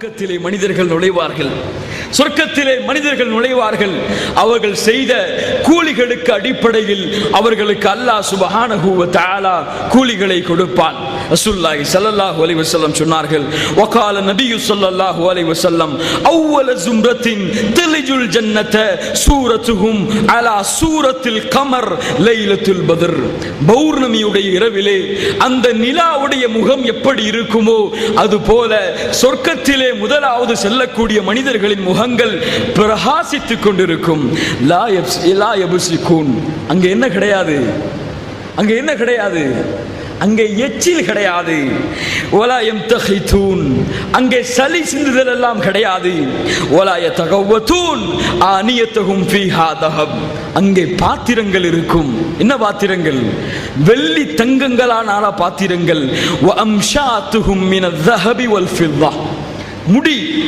சொர்க்கத்திலே மனிதர்கள் நுழைவார்கள். சொர்க்கத்திலே மனிதர்கள் நுழைவார்கள். அவர்கள் செய்த கூலிகளுக்கு அடிப்படையில் அவர்களுக்கு அல்லாஹ் சுபஹானஹு தாலா கூலிகளை கொடுப்பான். ரசூல்லாஹி ஸல்லல்லாஹு அலைஹி வஸல்லம் சொன்னார்கள் வகால நபியு ஸல்லல்லாஹு அலைஹி வஸல்லம் அவ்வல ஜும்ரத்தின் திலிஜுல் ஜன்னத சூரத்துஹும் அலா சூரத்தில் கமர் லைலத்துல் பத்ர். பௌர்ணமியுடைய இரவிலே அந்த நிலாவுடைய முகம் எப்படி இருக்குமோ அது போல சொர்க்கத்திலே முதலாவது செல்லக்கூடிய மனிதர்களின் முகங்கள் பிரகாசித்துக் கொண்டிருக்கும். லாயப்ஸ் அங்க என்ன கிடையாது? அங்க என்ன கிடையாது? அங்கே எச்சில் கிடையாது. ஒலாயம் தகைத்தூன் அங்கே சளி சிந்துதல் எல்லாம் கிடையாது. ஓலாய தகவத்தூன் ஆனியத்தகும் ஃபீஹா தஹப். அங்கே பாத்திரங்கள் இருக்கும். என்ன பாத்திரங்கள்? வெள்ளி தங்கங்களான பாத்திரங்கள். வ அம்ஷாத்துஹும் மின தஹபி வல் ஃபில்லா முடி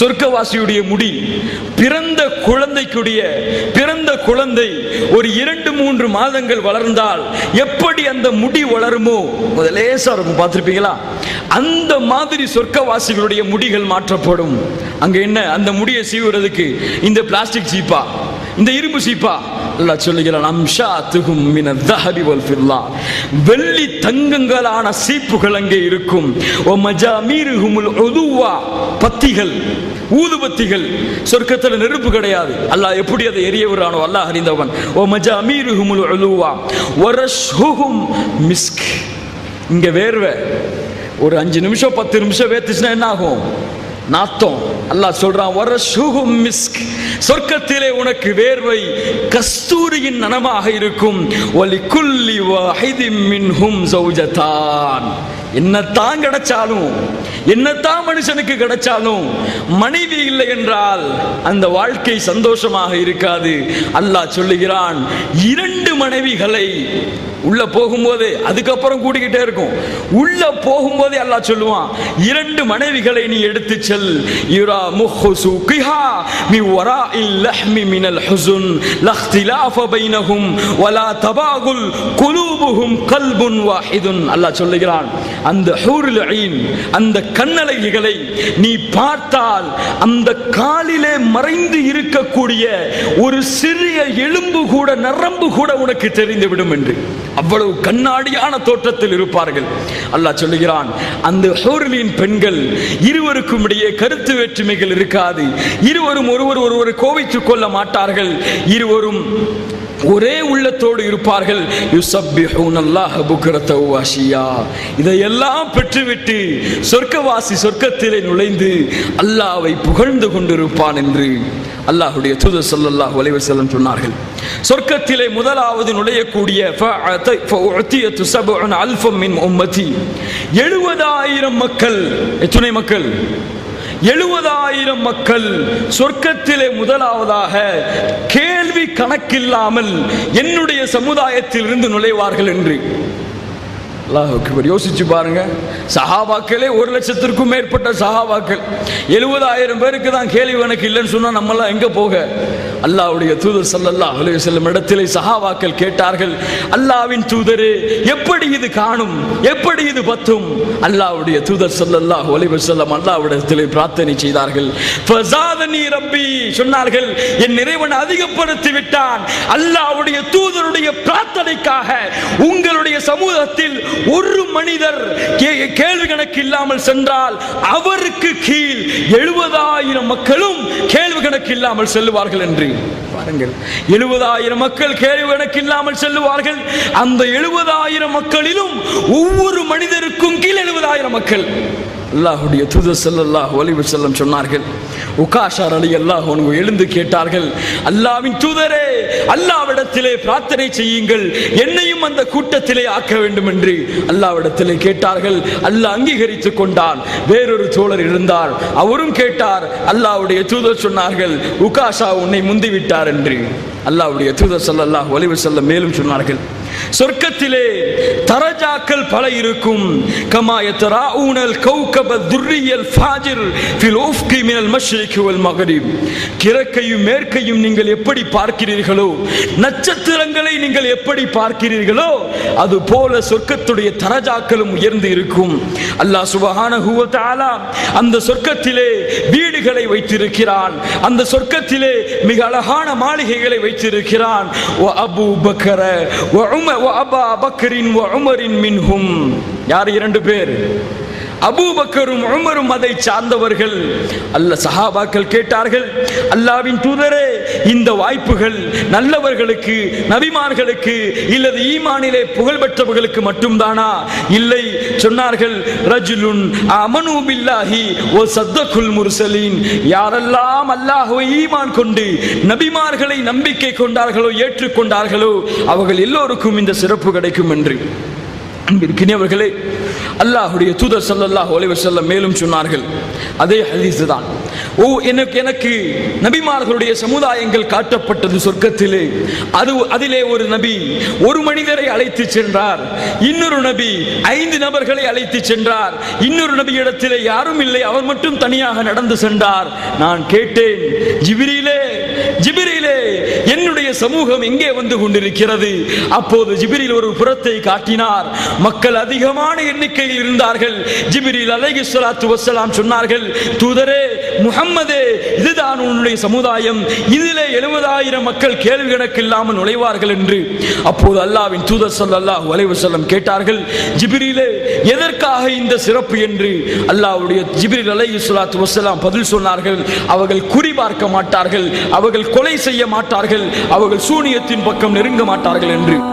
சொர்க்கவாசியுடைய முடி பிறந்த குழந்தைக்குடைய பிறந்த குழந்தை ஒரு இரண்டு மூன்று மாதங்கள் வளர்ந்தால் எப்படி அந்த முடி வளருமோ? லேசா இருக்கும் பார்த்துருப்பீங்களா? அந்த மாதிரி சொர்க்கவாசிகளுடைய முடிகள் மாற்றப்படும். அங்க என்ன? அந்த முடியை சீவுறதுக்கு இந்த பிளாஸ்டிக் சீப்பா இந்த இரும்பு சீப்பா? அல்லாஹ் சொல்லுகிறான் அம்ஷாத்துகும் மின தஹபி வல் ஃபில்லா. வெள்ளி தங்கங்களான சீப்புகள் அங்கே இருக்கும். ஓ மஜாமீருஹுமுல் உதுவா. பத்திகள் ஊதுபத்திகள். சொர்க்கத்தில் நெருப்பு கிடையாது. அல்லாஹ் எப்படி அதை எரிய விடுறானோ அல்லாஹ் அறிந்தவன். ஓ மஜாமீருஹுமுல் உதுவா. வரஷ்ஹுஹும் மிஸ்க். இங்கே வேர்வை. ஒரு அஞ்சு நிமிஷம் பத்து நிமிஷம் வேத்துச்சுன்னா என்ன ஆகும் நாத்தம். அல்லாஹ் சொல்றான் வர சுகும் மிஸ்க். சொர்க்கத்திலே உனக்கு வேர்வை கஸ்தூரியின் நனமாக இருக்கும். ஒலி குல்லி வாஹிதி மின்ஹும் சௌஜதான். என்னத்தான் கிடைச்சாலும் என்னத்தான் மனுஷனுக்கு கிடைச்சாலும் மனைவி இல்லை என்றால் அந்த வாழ்க்கை சந்தோஷமாக இருக்காது. அல்லாஹ் சொல்லுகிறான் இரண்டு மனைவிகளை உள்ள போகும்போது அதுக்கப்புறம் கூட்டிக்கிட்டே இருக்கும். உள்ள போகும்போதே அல்லாஹ் சொல்லுவான் இரண்டு மனைவிகளை நீ எடுத்து செல். யுரா مخ سوقها. بوراء اللحم من الحزن لا اختلاف بينهم ولا تباغل قلوبهم قلب واحد. வாஹிதுன் அல்லாஹ் சொல்லுகிறான் அந்த ஹூருல் ஐன் அந்த கண்ணழகிகளை நீ பார்த்தால் அந்த காலிலே மறைந்து இருக்கக்கூடிய ஒரு சிறிய எலும்பு கூட நரம்பு கூட உனக்கு தெரிந்துவிடும் என்று. அவ்வளவு கண்ணாடியான தோற்றத்தில் இருப்பார்கள். அல்லாஹ் சொல்லுகிறான் அந்த ஹூர்லின் பெண்கள் இருவருக்கும் இடையே கருத்து வேற்றுமைகள் இருக்காது. இருவர் இருவரும் ஒருவர் ஒருவர் கோவித்துக் கொள்ள மாட்டார்கள். இருவரும் ஒரே உள்ளத்தோடு இருப்பார்கள். யுசப்பிஹூன் இதையெல்லாம் பெற்றுவிட்டு சொர்க்கவாசி சொர்க்கத்திலே நுழைந்து அல்லாவை புகழ்ந்து கொண்டிருப்பான் என்று அல்லாஹுடைய தூதர் ஸல்லல்லாஹு அலைஹி செல்லம் சொன்னார்கள். சொர்க்கத்திலே முதலாவது நுழையக்கூடிய ஃபஅத- மின் உம்மதி. எழுபதாயிரம் மக்கள் எத்தனை மக்கள்? எழுபதாயிரம் மக்கள் சொர்க்கத்திலே முதலாவதாக கேள்வி கணக்கில்லாமல் என்னுடைய சமுதாயத்தில் இருந்து நுழைவார்கள் என்று. அல்லாஹ் யோசிச்சு பாருங்க. சஹாபாக்களே ஒரு லட்சத்திற்கும் மேற்பட்ட சஹாபாக்கள். எழுபதாயிரம் பேருக்கு தான் கேள்வி எனக்கு இல்லைன்னு சொன்னா நம்மளாம் எங்க போக? அல்லாவுடைய தூதர் சல்லல்லா அலைஹி செல்லும் இடத்திலே சஹாவாக்கள் கேட்டார்கள் அல்லாஹ்வின் தூதரே எப்படி இது காணும்? எப்படி இது பத்தும் அல்லாவுடைய தூதர் சல்லல்லா அலைஹி செல்லம் அல்லாஹ்விடத்திலே பிரார்த்தனை செய்தார்கள். ஃபஸாதனி ரப்பி சொன்னார்கள் என் இறைவன் அதிகப்படுத்தி விட்டான். அல்லாவுடைய தூதருடைய பிரார்த்தனைக்காக உங்களுடைய சமூகத்தில் ஒரு மனிதர் கே- கேள்வி கணக்கு இல்லாமல் சென்றால் அவருக்கு கீழ் எழுபதாயிரம் மக்களும் கேள்வி கணக்கு இல்லாமல் செல்லுவார்கள் என்று பாருங்கள். எழுபதாயிரம் மக்கள் கேள்வி கணக்கு இல்லாமல் செல்லுவார்கள். அந்த எழுபதாயிரம் மக்களிலும் ஒவ்வொரு மனிதருக்கும் கீழ் எழுபதாயிரம் மக்கள். அல்லாஹுடைய தூதர் செல்லல்லாஹ் ஒலிவு செல்லம் சொன்னார்கள் உகாஷார் அலி அல்லாஹ் உனக்கு எழுந்து கேட்டார்கள் அல்லாஹ்வின் தூதரே அல்லாவிடத்திலே பிரார்த்தனை செய்யுங்கள் என்னையும் அந்த கூட்டத்திலே ஆக்க வேண்டும் என்று. அல்லாவிடத்திலே கேட்டார்கள் அல்லாஹ் அங்கீகரித்துக் கொண்டான். வேறொரு தோழர் இருந்தார் அவரும் கேட்டார் அல்லாஹ்வுடைய தூதர் சொன்னார்கள் உகாஷா உன்னை முந்திவிட்டார் என்று. அல்லாஹ்வுடைய தூதர் சல்லல்லாஹ் ஒலிவு செல்லம் மேலும் சொன்னார்கள் சொர்க்கத்திலே தரஜாக்கள் பல இருக்கும். கமா யத்ராஊனல் கௌகப துர்ரியல் ஃபாஜிர் ஃபில் உஃப்கி மினல் மஷ்ரிகி வல் மகரிப். கிழக்கையும் மேற்கையும் நீங்கள் எப்படி பார்க்கிறீர்களோ நட்சத்திரங்களை நீங்கள் எப்படி பார்க்கிறீர்களோ அது போல சொர்க்கத்துடைய தரஜாக்களும் உயர்ந்து இருக்கும். அல்லாஹ் சுபஹானஹு வ தஆலா அந்த சொர்க்கத்திலே வீடுகளை வைத்திருக்கிறான். அந்த சொர்க்கத்திலே மிக அழகான மாளிகைகளை வைத்திருக்கிறான். வ அபூ பக்கர வ உம அபா பக்கரின் வ உமரின் மின்ஹும். யார் இரண்டு பேர்? அபூபக்கரும் உமரும் அதை சார்ந்தவர்கள். அல்ல சஹாபாக்கள் கேட்டார்கள் அல்லாவின் தூதரே இந்த வாய்ப்புகள் நல்லவர்களுக்கு நபிமார்களுக்கு இல்லது ஈமானிலே புகழ் பெற்றவர்களுக்கு மட்டும்தானா? இல்லை சொன்னார்கள் ரஜுலுன் அமனு பில்லாஹி ஓ சத்தகுல் முர்சலீன். யாரெல்லாம் அல்லாஹுவை ஈமான் கொண்டு நபிமார்களை நம்பிக்கை கொண்டார்களோ ஏற்றுக்கொண்டார்களோ அவர்கள் எல்லோருக்கும் இந்த சிறப்பு கிடைக்கும் என்று. அன்பிற்கினியவர்களே அல்லாஹுடைய தூதர் ஸல்லல்லாஹு ஒலிவர் செல்ல மேலும் சொன்னார்கள். அதே ஹதீஸ் தான். ஓ எனக்கு எனக்கு நபிமார்களுடைய சமுதாயங்கள் காட்டப்பட்டது சொர்க்கத்திலே. அது அதிலே ஒரு நபி ஒரு மனிதரை அழைத்து சென்றார். இன்னொரு நபி ஐந்து நபர்களை அழைத்து சென்றார். இன்னொரு நபி இடத்திலே யாரும் இல்லை. அவர் மட்டும் தனியாக நடந்து சென்றார். நான் கேட்டேன் ஜிபிரிலே ஜிபிரிலே என்னுடைய சமூகம் எங்கே வந்து கொண்டிருக்கிறது? அப்போது ஜிபிரில் ஒரு புறத்தை காட்டினார். மக்கள் அதிகமான எண்ணிக்கையில் இருந்தார்கள். ஜிபிரில் அலைகி சொலாத்து வசலாம் சொன்னார்கள் தூதரே முகம்மதே இதுதான் உன்னுடைய சமுதாயம். இதிலே எழுபதாயிரம் மக்கள் கேள்வி கணக்கு இல்லாமல் நுழைவார்கள் என்று. அப்போது அல்லாவின் தூதர் ஸல்லல்லாஹு அலைஹி வஸல்லம் கேட்டார்கள் ஜிபிரிலே எதற்காக இந்த சிறப்பு? என்று அல்லாவுடைய ஜிபிரில் அலைஹி ஸலாத்து வசலாம் பதில் சொன்னார்கள் அவர்கள் குறி பார்க்க மாட்டார்கள் அவர்கள் கொலை செய்ய மாட்டார்கள் அவர்கள் அவர்கள் சூனியத்தின் பக்கம் நெருங்க மாட்டார்கள் என்று.